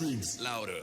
streams louder.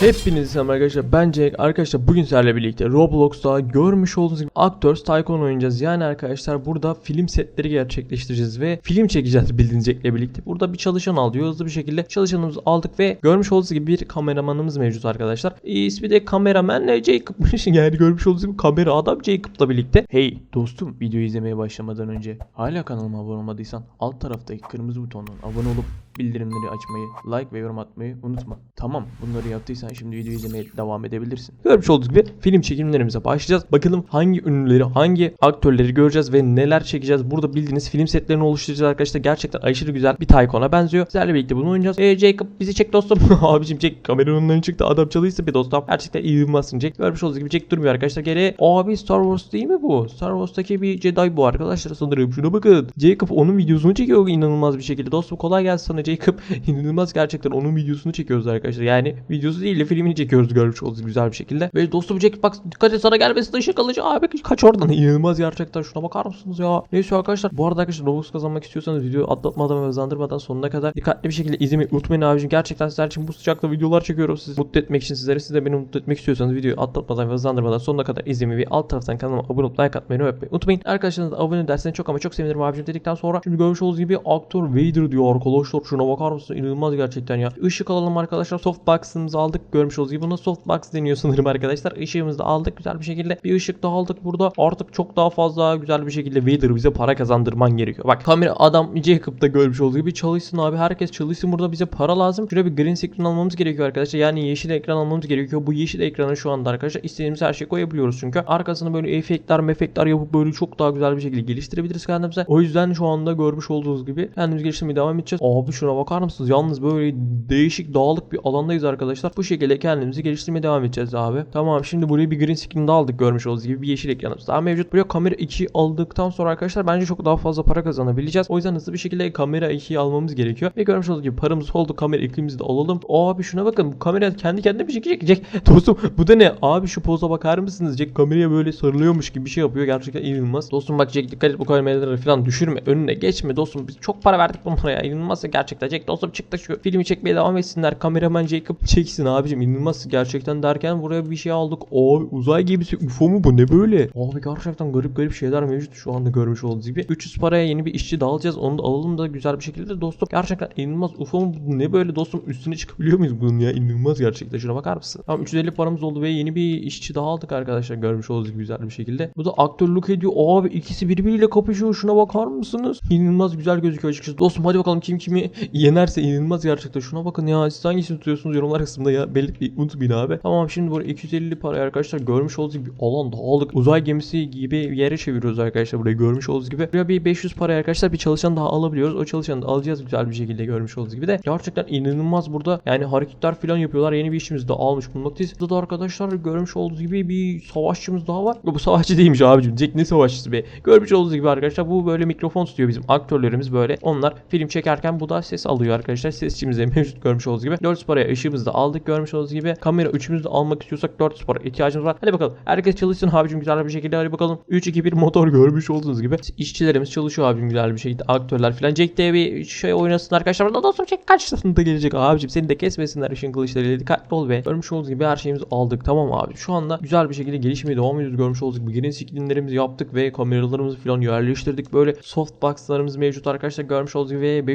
Hepinize selam arkadaşlar. Bence arkadaşlar bugün sizlerle birlikte Roblox'ta görmüş olduğunuz gibi Actors Tycoon oynayacağız. Yani arkadaşlar burada film setleri gerçekleştireceğiz ve film çekeceğiz bildiğiniz Jack'le birlikte. Burada bir çalışan alıyor hızlı bir şekilde. Çalışanımızı aldık ve görmüş olduğunuz gibi bir kameramanımız mevcut arkadaşlar. E, ismi de kameraman ne Jacob'mış. yani görmüş olduğunuz gibi kamera adam Jacob'la birlikte. Hey dostum videoyu izlemeye başlamadan önce hala kanalıma abone olmadıysan alt taraftaki kırmızı butondan abone olup bildirimleri açmayı, like ve yorum atmayı unutma. Tamam bunları yaptıysan şimdi videoyu izlemeye devam edebilirsin. Görmüş olduğunuz gibi film çekimlerimize başlayacağız. Bakalım hangi ünlüleri, hangi aktörleri göreceğiz ve neler çekeceğiz. Burada bildiğiniz film setlerini oluşturacağız arkadaşlar. Gerçekten aşırı güzel bir Tycoon'a benziyor. Sizlerle birlikte bunu oynayacağız. Ee, Jacob bizi çek dostum. Abicim Jack kameranın önüne çıktı. Adam çalıysa bir dostum. Gerçekten iyi bilmezsin. Görmüş olduğunuz gibi Jack durmuyor arkadaşlar. Geri abi Star Wars değil mi bu? Star Wars'taki bir Jedi bu arkadaşlar sanırım. Şuna bakın. Jacob onun videosunu çekiyor inanılmaz bir şekilde. Dostum kolay gelsin sana Jacob. inanılmaz gerçekten onun videosunu çekiyoruz arkadaşlar. Yani videosu değil de filmini çekiyoruz görmüş olduğunuz güzel bir şekilde. Ve dostum Jack bak dikkat et sana gelmesin ışık alıcı abi kaç oradan. İnanılmaz gerçekten şuna bakar mısınız ya? Neyse arkadaşlar bu arada arkadaşlar Robux kazanmak istiyorsanız videoyu atlatmadan ve hızlandırmadan sonuna kadar dikkatli bir şekilde izlemeyi unutmayın abicim. Gerçekten sizler için bu sıcakta videolar çekiyorum sizi mutlu etmek için sizlere. Siz de beni mutlu etmek istiyorsanız videoyu atlatmadan ve hızlandırmadan sonuna kadar izlemeyi ve alt taraftan kanalıma abone olup like atmayı unutmayın. unutmayın. Arkadaşlarınız da abone ederseniz çok ama çok sevinirim abicim dedikten sonra şimdi görmüş olduğunuz gibi aktör Vader diyor arkadaşlar. Şuna bakar mısın? İnanılmaz gerçekten ya. Işık alalım arkadaşlar. Softbox'ımızı aldık. Görmüş olduğunuz gibi buna softbox deniyor sanırım arkadaşlar. Işığımızı da aldık güzel bir şekilde. Bir ışık daha aldık burada. Artık çok daha fazla güzel bir şekilde Vader bize para kazandırman gerekiyor. Bak kamera adam Jacob'da görmüş olduğu gibi çalışsın abi. Herkes çalışsın burada bize para lazım. Şuraya bir green screen almamız gerekiyor arkadaşlar. Yani yeşil ekran almamız gerekiyor. Bu yeşil ekrana şu anda arkadaşlar istediğimiz her şeyi koyabiliyoruz çünkü. Arkasını böyle efektler mefektler yapıp böyle çok daha güzel bir şekilde geliştirebiliriz kendimize. O yüzden şu anda görmüş olduğunuz gibi kendimizi geliştirmeye devam edeceğiz. Abi şuna bakar mısınız? Yalnız böyle değişik dağlık bir alandayız arkadaşlar. Bu şekilde kendimizi geliştirmeye devam edeceğiz abi. Tamam şimdi buraya bir green screen daha aldık görmüş olduğunuz gibi bir yeşil ekranımız daha mevcut. Buraya kamera 2 aldıktan sonra arkadaşlar bence çok daha fazla para kazanabileceğiz. O yüzden hızlı bir şekilde kamera 2'yi almamız gerekiyor. Ve görmüş olduğunuz gibi paramız oldu kamera 2'mizi de alalım. Abi şuna bakın bu kamera kendi kendine bir şey çekecek. Dostum bu da ne? Abi şu poza bakar mısınız? Jack kameraya böyle sarılıyormuş gibi bir şey yapıyor. Gerçekten inanılmaz. Dostum bak Jack dikkat et bu kameraları falan düşürme. Önüne geçme dostum. Biz çok para verdik bunlara ya. İnanılmaz gerçekten. Jack dostum çıktı şu filmi çekmeye devam etsinler. Kameraman Jacob çeksin abicim. İnanılmaz gerçekten derken buraya bir şey aldık. Abi uzay gemisi UFO mu bu ne böyle? Abi gerçekten garip garip şeyler mevcut şu anda görmüş olduğunuz gibi. 300 paraya yeni bir işçi daha alacağız. Onu da alalım da güzel bir şekilde dostum. Gerçekten inanılmaz UFO mu bu ne böyle dostum üstüne çıkabiliyor muyuz bunun ya? İnanılmaz gerçekten. Şuna bakar mısın? Tamam 350 paramız oldu ve yeni bir işçi daha aldık arkadaşlar görmüş olduğunuz gibi güzel bir şekilde. Bu da aktörlük ediyor. Abi ikisi birbiriyle kapışıyor. Şuna bakar mısınız? İnanılmaz güzel gözüküyor açıkçası. Dostum hadi bakalım kim kimi yenerse inanılmaz gerçekten. Şuna bakın ya siz hangisini tutuyorsunuz yorumlar kısmında ya belirtmeyi unutmayın abi. Tamam şimdi buraya 250 paraya arkadaşlar görmüş olduğunuz gibi alan daha aldık. Uzay gemisi gibi yere çeviriyoruz arkadaşlar burayı görmüş olduğunuz gibi. Buraya bir 500 paraya arkadaşlar bir çalışan daha alabiliyoruz. O çalışanı da alacağız güzel bir şekilde görmüş olduğunuz gibi de. Gerçekten inanılmaz burada yani hareketler falan yapıyorlar. Yeni bir işimizi de almış bulunmaktayız. Burada da arkadaşlar görmüş olduğunuz gibi bir savaşçımız daha var. Bu savaşçı değilmiş abicim. Jack ne savaşçısı be. Görmüş olduğunuz gibi arkadaşlar bu böyle mikrofon tutuyor bizim aktörlerimiz böyle. Onlar film çekerken bu da ses alıyor arkadaşlar. Sesçimiz de mevcut görmüş olduğunuz gibi. 400 paraya ışığımızı da aldık görmüş olduğunuz gibi. Kamera üçümüzü de almak istiyorsak 400 para ihtiyacımız var. Hadi bakalım. Herkes çalışsın abicim güzel bir şekilde. Hadi bakalım. 3 2 1 motor görmüş olduğunuz gibi. İşçilerimiz çalışıyor abicim güzel bir şekilde. Aktörler falan. Jack de bir şey oynasın arkadaşlar. Burada dostum Jack kaç sınıfında gelecek abicim. Seni de kesmesinler ışın kılıçlarıyla. Dikkatli ol be. Görmüş olduğunuz gibi her şeyimizi aldık. Tamam abi. Şu anda güzel bir şekilde gelişmeye devam ediyoruz. Görmüş olduğunuz gibi. Green screenlerimizi yaptık ve kameralarımızı falan yerleştirdik. Böyle softboxlarımız mevcut arkadaşlar. Görmüş olduğunuz gibi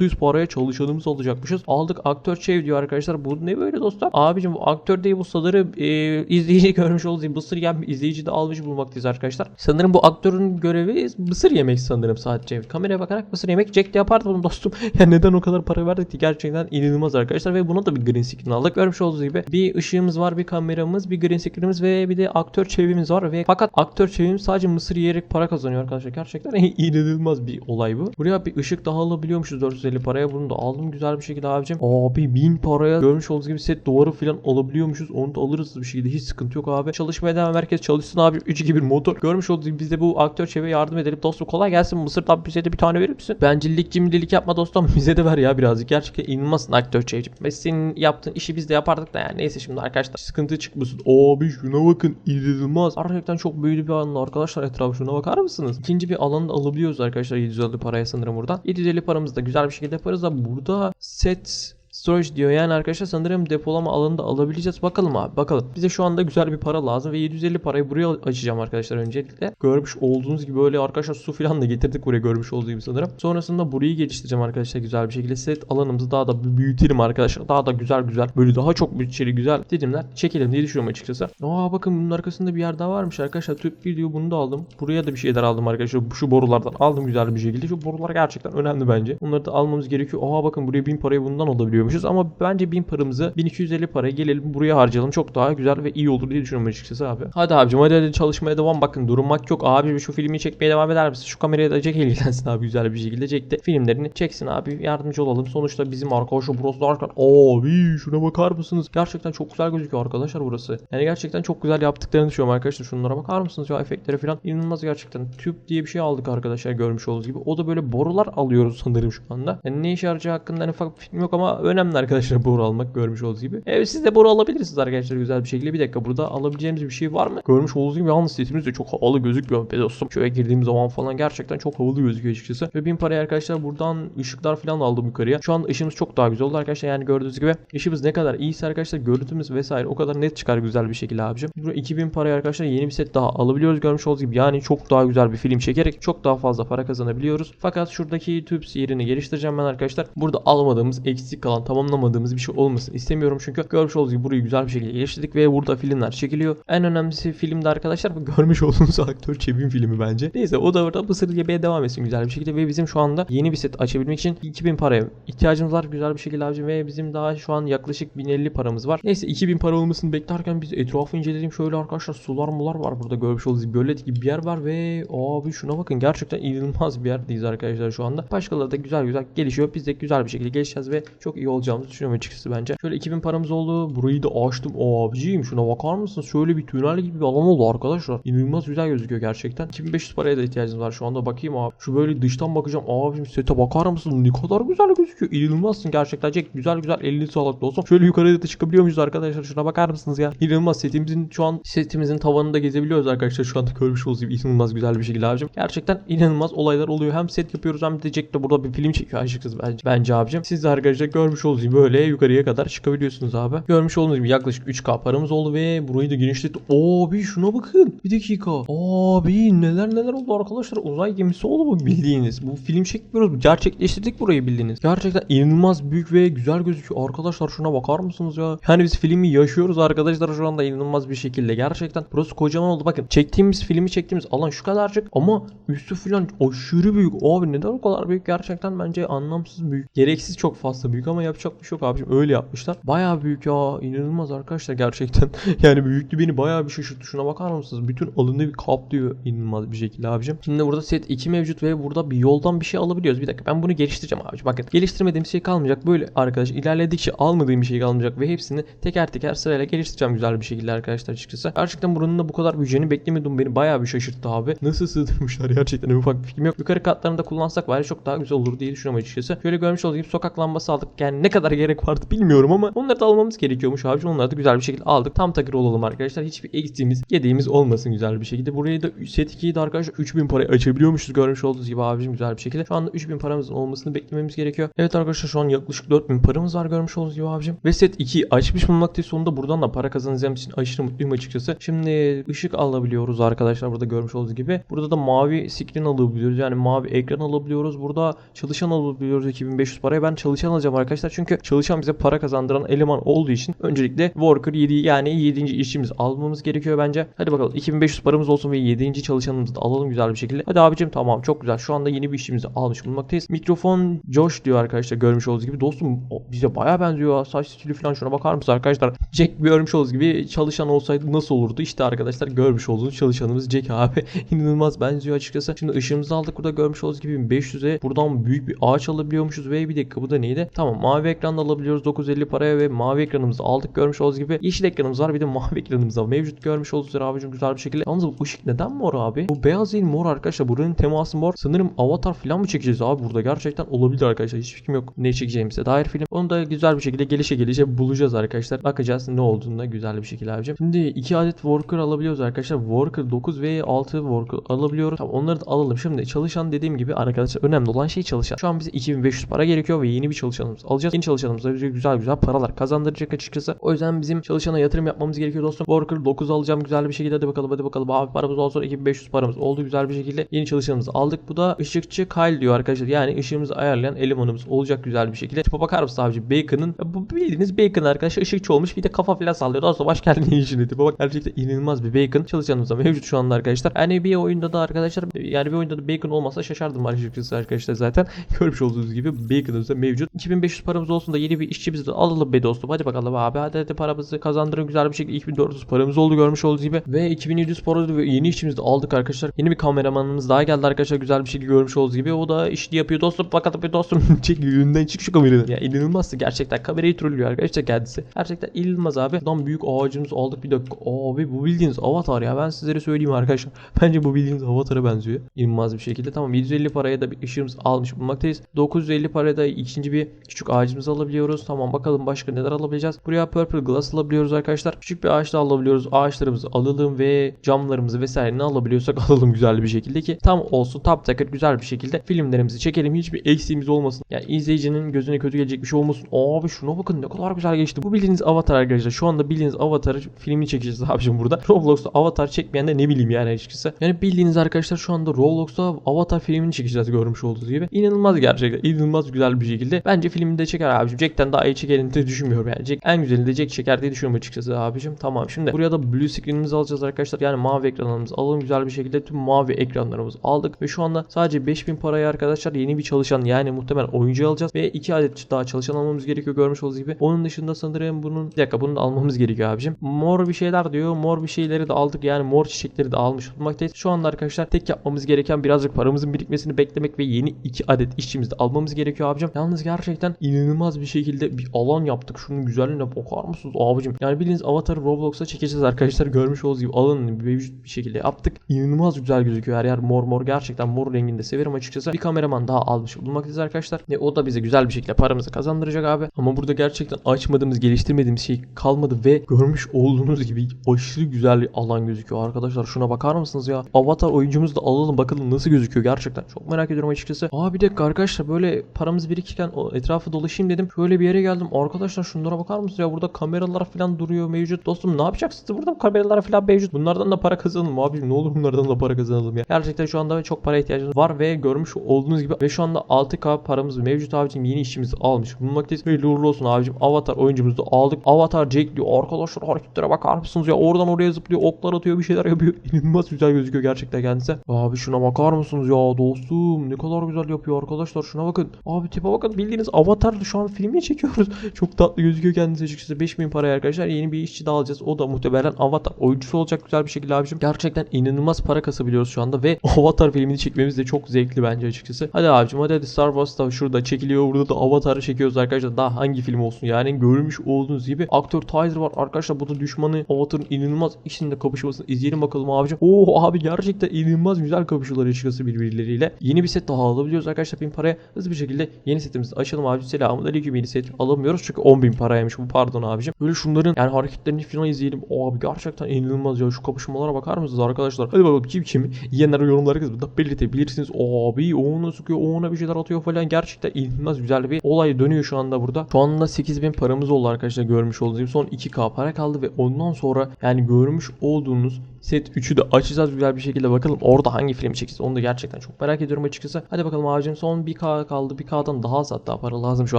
500-600 paraya çalışanımız alacakmışız. Aldık aktör çev diyor arkadaşlar. Bu ne böyle dostlar? Abicim bu aktör değil bu sanırım e, izleyici görmüş gibi mısır yem izleyici de almış bulmaktayız arkadaşlar. Sanırım bu aktörün görevi mısır yemek sanırım sadece. Kameraya bakarak mısır yemek. Jack de yapardı bunu dostum. ya neden o kadar para verdik ki gerçekten inanılmaz arkadaşlar ve buna da bir green screen aldık. Görmüş olduğunuz gibi bir ışığımız var, bir kameramız, bir green screen'imiz ve bir de aktör çevimiz var ve fakat aktör çevimiz sadece mısır yiyerek para kazanıyor arkadaşlar. Gerçekten inanılmaz bir olay bu. Buraya bir ışık daha alabiliyormuşuz 450 750 paraya bunu da aldım güzel bir şekilde abicim. Abi 1000 paraya görmüş olduğunuz gibi set duvarı falan alabiliyormuşuz. Onu da alırız bir şekilde. Hiç sıkıntı yok abi. Çalışmaya devam herkes çalışsın abi. 3-2-1 motor. Görmüş olduğunuz gibi biz de bu aktör çevre yardım edelim. Dostum kolay gelsin. Mısır'dan bize de bir tane verir misin? Bencillik cimrilik yapma dostum. Bize de ver ya birazcık. Gerçekten inanılmazsın aktör çevre. Ve senin yaptığın işi biz de yapardık da yani. Neyse şimdi arkadaşlar sıkıntı çıkmasın. Abi şuna bakın. inanılmaz. Gerçekten çok büyülü bir alan arkadaşlar. Etrafı şuna bakar mısınız? İkinci bir alanı da alabiliyoruz arkadaşlar 750 paraya sanırım buradan. 750 paramızı da güzel bir şekilde yaparız da burada set storage diyor yani arkadaşlar sanırım depolama alanını da alabileceğiz. Bakalım abi bakalım. Bize şu anda güzel bir para lazım ve 750 parayı buraya açacağım arkadaşlar öncelikle. Görmüş olduğunuz gibi böyle arkadaşlar su falan da getirdik buraya görmüş olduğunuz gibi sanırım. Sonrasında burayı geliştireceğim arkadaşlar güzel bir şekilde. Set alanımızı daha da büyütelim arkadaşlar. Daha da güzel güzel böyle daha çok bütçeli güzel dedimler. Çekelim diye düşünüyorum açıkçası. Aa bakın bunun arkasında bir yer daha varmış arkadaşlar. Tüp video bunu da aldım. Buraya da bir şeyler aldım arkadaşlar. Şu borulardan aldım güzel bir şekilde. Şu borular gerçekten önemli bence. Bunları da almamız gerekiyor. Aa bakın buraya 1000 parayı bundan alabiliyormuşuz ama bence 1000 paramızı 1250 paraya gelelim buraya harcayalım. Çok daha güzel ve iyi olur diye düşünüyorum açıkçası abi. Hadi abicim hadi hadi çalışmaya devam. Bakın durmak yok. Abi şu filmi çekmeye devam eder misin? Şu kameraya da Jack ilgilensin abi güzel bir şekilde. Jack de filmlerini çeksin abi. Yardımcı olalım. Sonuçta bizim arkadaşlar burası derken abi şuna bakar mısınız? Gerçekten çok güzel gözüküyor arkadaşlar burası. Yani gerçekten çok güzel yaptıklarını düşünüyorum arkadaşlar. Şunlara bakar mısınız ya efektlere falan. inanılmaz gerçekten. Tüp diye bir şey aldık arkadaşlar görmüş olduğunuz gibi. O da böyle borular alıyoruz sanırım şu anda. Yani ne işe yarayacağı hakkında en ufak bir fikrim yok ama önemli arkadaşlar boru almak görmüş olduğunuz gibi. Evet siz de boru alabilirsiniz arkadaşlar güzel bir şekilde. Bir dakika burada alabileceğimiz bir şey var mı? Görmüş olduğunuz gibi yalnız setimiz de çok havalı gözükmüyor be dostum. Şöyle girdiğim zaman falan gerçekten çok havalı gözüküyor açıkçası. Ve bin paraya arkadaşlar buradan ışıklar falan aldım yukarıya. Şu an ışığımız çok daha güzel oldu arkadaşlar. Yani gördüğünüz gibi ışığımız ne kadar iyiyse arkadaşlar görüntümüz vesaire o kadar net çıkar güzel bir şekilde abicim. Burada 2000 paraya arkadaşlar yeni bir set daha alabiliyoruz görmüş olduğunuz gibi. Yani çok daha güzel bir film çekerek çok daha fazla para kazanabiliyoruz. Fakat şuradaki tüps yerini geliştireceğim ben arkadaşlar. Burada almadığımız, eksik kalan, tamamlamadığımız bir şey olmasın istemiyorum çünkü görmüş olduğunuz gibi burayı güzel bir şekilde geliştirdik ve burada filmler çekiliyor. En önemlisi filmde arkadaşlar görmüş olduğunuz aktör Çevin filmi bence. Neyse o da burada Mısır yemeye devam etsin güzel bir şekilde ve bizim şu anda yeni bir set açabilmek için 2000 paraya ihtiyacımız var güzel bir şekilde abicim ve bizim daha şu an yaklaşık 1050 paramız var. Neyse 2000 para olmasını beklerken biz etrafı inceledim. Şöyle arkadaşlar sular mular var burada görmüş olduğunuz gibi gölet gibi bir yer var ve abi şuna bakın gerçekten inanılmaz bir yerdeyiz arkadaşlar şu anda. Başkaları da güzel güzel gelişiyor. Biz de güzel bir şekilde gelişeceğiz ve çok iyi olacağımızı düşünüyorum açıkçası bence. Şöyle 2000 paramız oldu. Burayı da açtım. Abiciğim şuna bakar mısınız? Şöyle bir tünel gibi bir alan oldu arkadaşlar. İnanılmaz güzel gözüküyor gerçekten. 2500 paraya da ihtiyacımız var şu anda. Bakayım abi. Şu böyle dıştan bakacağım. Abicim sete bakar mısın? Ne kadar güzel gözüküyor. İnanılmazsın gerçekten. Jack güzel güzel elini sağlıklı olsun. Şöyle yukarıya da çıkabiliyor muyuz arkadaşlar? Şuna bakar mısınız ya? İnanılmaz setimizin şu an setimizin tavanında gezebiliyoruz arkadaşlar. Şu anda olduğunuz gibi inanılmaz güzel bir şekilde abicim. Gerçekten inanılmaz olaylar oluyor. Hem set yapıyoruz hem de Jack de burada bir film çekiyor açıkçası bence, bence abicim. Siz de arkadaşlar görmüş olduğunuz gibi böyle yukarıya kadar çıkabiliyorsunuz abi. Görmüş olduğunuz gibi yaklaşık 3K paramız oldu ve burayı da genişlettik. Abi şuna bakın. Bir dakika. Abi neler neler oldu arkadaşlar. Uzay gemisi oldu bu bildiğiniz. Bu film çekmiyoruz. Gerçekleştirdik burayı bildiğiniz. Gerçekten inanılmaz büyük ve güzel gözüküyor. Arkadaşlar şuna bakar mısınız ya? Yani biz filmi yaşıyoruz arkadaşlar şu anda inanılmaz bir şekilde. Gerçekten burası kocaman oldu. Bakın çektiğimiz filmi çektiğimiz alan şu kadarcık ama üstü falan aşırı büyük. Abi neden o kadar büyük? Gerçekten bence anlamsız büyük. Gereksiz çok fazla büyük ama yapacak bir şey yok abicim. Öyle yapmışlar. Bayağı büyük ya. İnanılmaz arkadaşlar gerçekten. yani büyüklüğü beni bayağı bir şaşırttı. Şuna bakar mısınız? Bütün alanı bir kaplıyor inanılmaz bir şekilde abicim. Şimdi burada set 2 mevcut ve burada bir yoldan bir şey alabiliyoruz. Bir dakika ben bunu geliştireceğim abicim. Bakın geliştirmediğim şey kalmayacak. Böyle arkadaş ilerledikçe almadığım bir şey kalmayacak ve hepsini teker teker sırayla geliştireceğim güzel bir şekilde arkadaşlar açıkçası. Gerçekten buranın da bu kadar büyüyeceğini beklemiyordum. Beni bayağı bir şaşırttı abi. Nasıl sığdırmışlar gerçekten en ufak bir fikrim yok. Yukarı katlarını da kullansak ya çok daha güzel olur diye düşünüyorum açıkçası. Şöyle görmüş olduğunuz sokak lambası aldık. Yani ne kadar gerek vardı bilmiyorum ama onları da almamız gerekiyormuş abicim. Onları da güzel bir şekilde aldık. Tam takır olalım arkadaşlar. Hiçbir eksiğimiz, yediğimiz olmasın güzel bir şekilde. Burayı da set 2'yi de arkadaşlar 3000 paraya açabiliyormuşuz görmüş olduğunuz gibi abicim güzel bir şekilde. Şu anda 3000 paramızın olmasını beklememiz gerekiyor. Evet arkadaşlar şu an yaklaşık 4000 paramız var görmüş olduğunuz gibi abicim. Ve set 2'yi açmış bulunmaktayız. Sonunda buradan da para kazanacağım için aşırı mutluyum açıkçası. Şimdi ışık alabiliyoruz arkadaşlar burada görmüş olduğunuz gibi. Burada da mavi screen alabiliyoruz. Yani mavi ekran alabiliyoruz. Burada çalışan alabiliyoruz 2500 paraya. Ben çalışan alacağım arkadaşlar. Çünkü çalışan bize para kazandıran eleman olduğu için öncelikle worker 7 yani 7. işçimizi almamız gerekiyor bence. Hadi bakalım 2500 paramız olsun ve 7. çalışanımızı da alalım güzel bir şekilde. Hadi abicim tamam çok güzel. Şu anda yeni bir işimizi almış bulunmaktayız. Mikrofon Josh diyor arkadaşlar görmüş olduğunuz gibi. Dostum bize baya benziyor. Saç stili falan şuna bakar mısınız arkadaşlar? Jack görmüş olduğunuz gibi çalışan olsaydı nasıl olurdu? İşte arkadaşlar görmüş olduğunuz çalışanımız Jack abi. İnanılmaz benziyor açıkçası. Şimdi ışığımızı aldık burada görmüş olduğunuz gibi 500'e buradan büyük bir ağaç alabiliyormuşuz ve bir dakika bu da neydi? Tamam mavi ekran da alabiliyoruz 950 paraya ve mavi ekranımızı aldık görmüş olduğunuz gibi. Yeşil ekranımız var bir de mavi ekranımız da mevcut görmüş olduğunuz üzere abicim güzel bir şekilde. Yalnız bu ışık neden mor abi? Bu beyaz değil mor arkadaşlar. Buranın teması mor. Sanırım avatar falan mı çekeceğiz abi burada? Gerçekten olabilir arkadaşlar. Hiç fikrim yok ne çekeceğimize dair film. Onu da güzel bir şekilde gelişe gelişe bulacağız arkadaşlar. Bakacağız ne olduğunda güzel bir şekilde abicim. Şimdi iki adet worker alabiliyoruz arkadaşlar. Worker 9 ve 6 worker alabiliyoruz. Tamam onları da alalım. Şimdi çalışan dediğim gibi arkadaşlar önemli olan şey çalışan. Şu an bize 2500 para gerekiyor ve yeni bir çalışanımız alacağız. Yeni çalışanımıza güzel güzel paralar kazandıracak açıkçası. O yüzden bizim çalışana yatırım yapmamız gerekiyor dostum. Worker 9 alacağım güzel bir şekilde. Hadi bakalım hadi bakalım. Abi paramız olsun 2500 paramız oldu güzel bir şekilde. Yeni çalışanımızı aldık. Bu da ışıkçı Kyle diyor arkadaşlar. Yani ışığımızı ayarlayan elemanımız olacak güzel bir şekilde. Tipe bakar mısın abici? Bacon'ın bu bildiğiniz Bacon arkadaşlar ışıkçı olmuş. Bir de kafa falan sallıyor. Dostum hoş geldin işine. Tipe bak gerçekten inanılmaz bir Bacon çalışanımız da mevcut şu anda arkadaşlar. Yani bir oyunda da arkadaşlar yani bir oyunda da Bacon olmasa şaşardım açıkçası arkadaşlar zaten. Görmüş olduğunuz gibi Bacon'ımız da mevcut. 2500 paramız olsun da yeni bir işçimizi de alalım be dostum. Hadi bakalım abi. Hadi hadi paramızı kazandırın güzel bir şekilde. 2400 paramız oldu görmüş olduğunuz gibi. Ve 2700 para ve yeni işçimizi de aldık arkadaşlar. Yeni bir kameramanımız daha geldi arkadaşlar. Güzel bir şekilde görmüş olduğunuz gibi. O da işini yapıyor dostum. Bakalım be dostum. Çek yönünden çık şu kameranın. Ya inanılmazdı gerçekten. Kamerayı trollüyor arkadaşlar kendisi. Gerçekten inanılmaz abi. Buradan büyük ağacımızı aldık bir dakika. Abi bu bildiğiniz avatar ya. Ben sizlere söyleyeyim arkadaşlar. Bence bu bildiğiniz avatara benziyor. İnanılmaz bir şekilde. Tamam 750 paraya da bir ışığımızı almış bulunmaktayız. 950 paraya da ikinci bir küçük ağacımızı alabiliyoruz. Tamam bakalım başka neler alabileceğiz. Buraya purple glass alabiliyoruz arkadaşlar. Küçük bir ağaç da alabiliyoruz. Ağaçlarımızı alalım ve camlarımızı vesaire ne alabiliyorsak alalım güzel bir şekilde ki tam olsun top takır güzel bir şekilde filmlerimizi çekelim. Hiçbir eksiğimiz olmasın. Yani izleyicinin gözüne kötü gelecek bir şey olmasın. Abi şuna bakın ne kadar güzel geçti. Bu bildiğiniz avatar arkadaşlar. Şu anda bildiğiniz avatarı filmini çekeceğiz abicim burada. Roblox'ta avatar çekmeyen de ne bileyim yani açıkçası. Yani bildiğiniz arkadaşlar şu anda Roblox'ta avatar filmini çekeceğiz görmüş olduğunuz gibi. İnanılmaz gerçekten. İnanılmaz güzel bir şekilde. Bence filminde çeker abicim. Jack'ten daha iyi çekerini de düşünmüyorum yani. Jack en güzelini de Jack çeker diye düşünüyorum açıkçası abicim. Tamam şimdi buraya da blue screen'imizi alacağız arkadaşlar. Yani mavi ekranlarımızı alalım güzel bir şekilde tüm mavi ekranlarımızı aldık ve şu anda sadece 5000 paraya arkadaşlar yeni bir çalışan yani muhtemelen oyuncu alacağız ve iki adet daha çalışan almamız gerekiyor görmüş olduğunuz gibi. Onun dışında sanırım bunun bir dakika bunu da almamız gerekiyor abicim. Mor bir şeyler diyor. Mor bir şeyleri de aldık yani mor çiçekleri de almış bulunmaktayız. Şu anda arkadaşlar tek yapmamız gereken birazcık paramızın birikmesini beklemek ve yeni iki adet işçimizi de almamız gerekiyor abicim. Yalnız gerçekten inanılmaz bir şekilde bir alan yaptık. Şunun güzelliğine bakar mısınız abicim? Yani bildiğiniz avatarı Roblox'a çekeceğiz arkadaşlar. Görmüş olduğunuz gibi alanını mevcut bir şekilde yaptık. İnanılmaz güzel gözüküyor her yer mor mor. Gerçekten mor renginde severim açıkçası. Bir kameraman daha almış bulunmaktayız arkadaşlar. Ve o da bize güzel bir şekilde paramızı kazandıracak abi. Ama burada gerçekten açmadığımız, geliştirmediğimiz şey kalmadı ve görmüş olduğunuz gibi aşırı güzel bir alan gözüküyor arkadaşlar. Şuna bakar mısınız ya? Avatar oyuncumuzu da alalım bakalım nasıl gözüküyor gerçekten. Çok merak ediyorum açıkçası. Aa bir dakika arkadaşlar böyle paramız birikirken etrafı dolaşayım dedim. Şöyle bir yere geldim. Arkadaşlar şunlara bakar mısınız ya? Burada kameralar falan duruyor mevcut. Dostum ne yapacaksınız? Burada kameralar falan mevcut. Bunlardan da para kazanalım abi. Ne olur bunlardan da para kazanalım ya. Gerçekten şu anda çok para ihtiyacımız var ve görmüş olduğunuz gibi ve şu anda 6K paramız mevcut abicim. Yeni işimizi almış bulunmaktayız. Ve uğurlu olsun abicim. Avatar oyuncumuzu aldık. Avatar Jack diyor. Arkadaşlar hareketlere bakar mısınız ya? Oradan oraya zıplıyor. Oklar atıyor. Bir şeyler yapıyor. İnanılmaz güzel gözüküyor gerçekten kendisi. Abi şuna bakar mısınız ya dostum? Ne kadar güzel yapıyor arkadaşlar. Şuna bakın. Abi tipe bakın. Bildiğiniz Avatar şu an filmi çekiyoruz. çok tatlı gözüküyor kendisi açıkçası. 5000 paraya arkadaşlar. Yeni bir işçi daha alacağız. O da muhtemelen Avatar oyuncusu olacak güzel bir şekilde abicim. Gerçekten inanılmaz para kasabiliyoruz şu anda ve Avatar filmini çekmemiz de çok zevkli bence açıkçası. Hadi abicim hadi hadi Star Wars da şurada çekiliyor. Burada da Avatar'ı çekiyoruz arkadaşlar. Daha hangi film olsun yani görmüş olduğunuz gibi aktör Tyler var arkadaşlar. Bu da düşmanı Avatar'ın inanılmaz içinde kapışmasını izleyelim bakalım abicim. Oo abi gerçekten inanılmaz güzel kapışıyorlar açıkçası birbirleriyle. Yeni bir set daha alabiliyoruz arkadaşlar bin paraya. Hızlı bir şekilde yeni setimizi açalım abicim. Selamun aleyküm yeni set alamıyoruz çünkü 10 bin paraymış bu pardon abicim. Böyle şunların yani hareketlerini falan izleyelim. O abi gerçekten inanılmaz ya şu kapışmalara bakar mısınız arkadaşlar? Hadi bakalım kim kim yiyenler yorumları kısmında belirtebilirsiniz. Abi o ona sıkıyor o ona bir şeyler atıyor falan. Gerçekten inanılmaz güzel bir olay dönüyor şu anda burada. Şu anda 8000 paramız oldu arkadaşlar görmüş olduğunuz gibi. Son 2k para kaldı ve ondan sonra yani görmüş olduğunuz set 3'ü de açacağız güzel bir şekilde bakalım orada hangi film çekeceğiz onu da gerçekten çok merak ediyorum açıkçası. Hadi bakalım abicim son 1k kaldı 1k'dan daha az hatta para lazım şu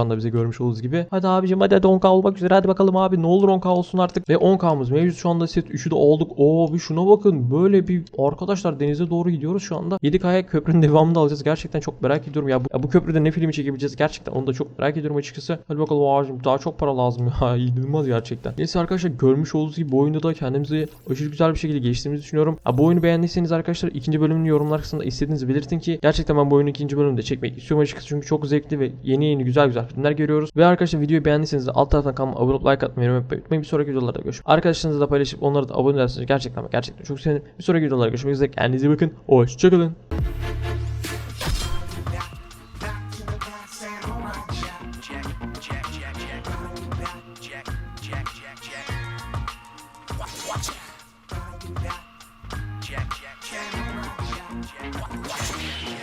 anda bize görmüş olduğunuz gibi. Hadi abicim hadi hadi 10k olmak üzere hadi bakalım abi ne olur 10k olsun artık. Ve 10k'mız mevcut şu anda set 3'ü de olduk. Oo bir şuna bakın böyle bir arkadaşlar denize doğru gidiyoruz şu anda. 7k'ya köprünün devamını da alacağız. Gerçekten çok merak ediyorum ya bu, ya bu köprüde ne filmi çekebileceğiz gerçekten onu da çok merak ediyorum açıkçası. Hadi bakalım abicim daha çok para lazım ya inanılmaz gerçekten. Neyse arkadaşlar görmüş olduğunuz gibi bu oyunda da kendimizi aşırı güzel bir şekilde geliştirdiğimizi düşünüyorum. Ha, bu oyunu beğendiyseniz arkadaşlar ikinci bölümünü yorumlar kısmında istediğinizi belirtin ki gerçekten ben bu oyunun ikinci bölümünü de çekmek istiyorum açıkçası çünkü çok zevkli ve yeni yeni güzel güzel filmler görüyoruz. Ve arkadaşlar videoyu beğendiyseniz de alt taraftan kanalıma abone olup like atmayı unutmayın. Bir sonraki videolarda görüşürüz. Arkadaşlarınızla paylaşıp onları da abone ederseniz gerçekten gerçekten çok sevinirim. Bir sonraki videolarda görüşmek üzere. Kendinize bakın. Hoşçakalın.